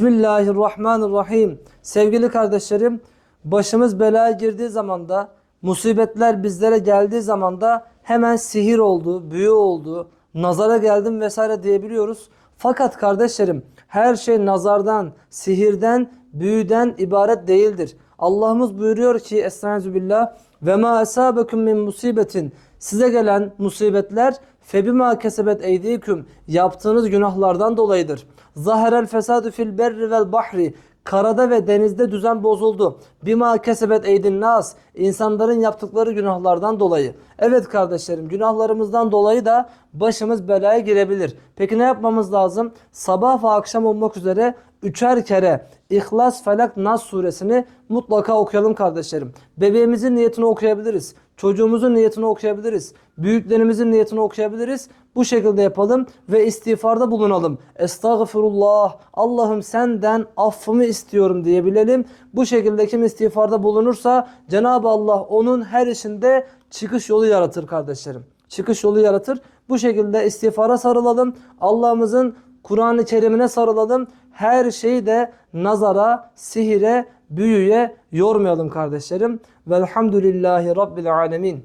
Bismillahirrahmanirrahim. Sevgili kardeşlerim, başımız belaya girdiği zamanda, musibetler bizlere geldiği zamanda hemen sihir oldu, büyü oldu, nazara geldim vesaire diyebiliyoruz. Fakat kardeşlerim, her şey nazardan, sihirden, büyüden ibaret değildir. Allah'ımız buyuruyor ki Estağfirullah ve ma esabekum min musibetin size gelen musibetler febima kesebet eydiküm yaptığınız günahlardan dolayıdır. Zaherel fesadu fil berri vel bahri karada ve denizde düzen bozuldu. Bima kesebet eydin nas insanların yaptıkları günahlardan dolayı. Evet kardeşlerim günahlarımızdan dolayı da başımız belaya girebilir. Peki ne yapmamız lazım? Sabah ve akşam olmak üzere üçer kere İhlas, Felak, Nas suresini mutlaka okuyalım kardeşlerim. Bebeğimizin niyetini okuyabiliriz. Çocuğumuzun niyetini okuyabiliriz. Büyüklerimizin niyetini okuyabiliriz. Bu şekilde yapalım ve istiğfarda bulunalım. Estağfirullah. Allah'ım senden affımı istiyorum diyebilelim. Bu şekilde kim istiğfarda bulunursa Cenab-ı Allah onun her işinde çıkış yolu yaratır kardeşlerim. Çıkış yolu yaratır. Bu şekilde istiğfara sarılalım. Allah'ımızın Kur'an-ı Kerim'ine sarılalım. Her şeyi de nazara, sihire, büyüye yormayalım kardeşlerim. Velhamdülillahi Rabbil Alemin.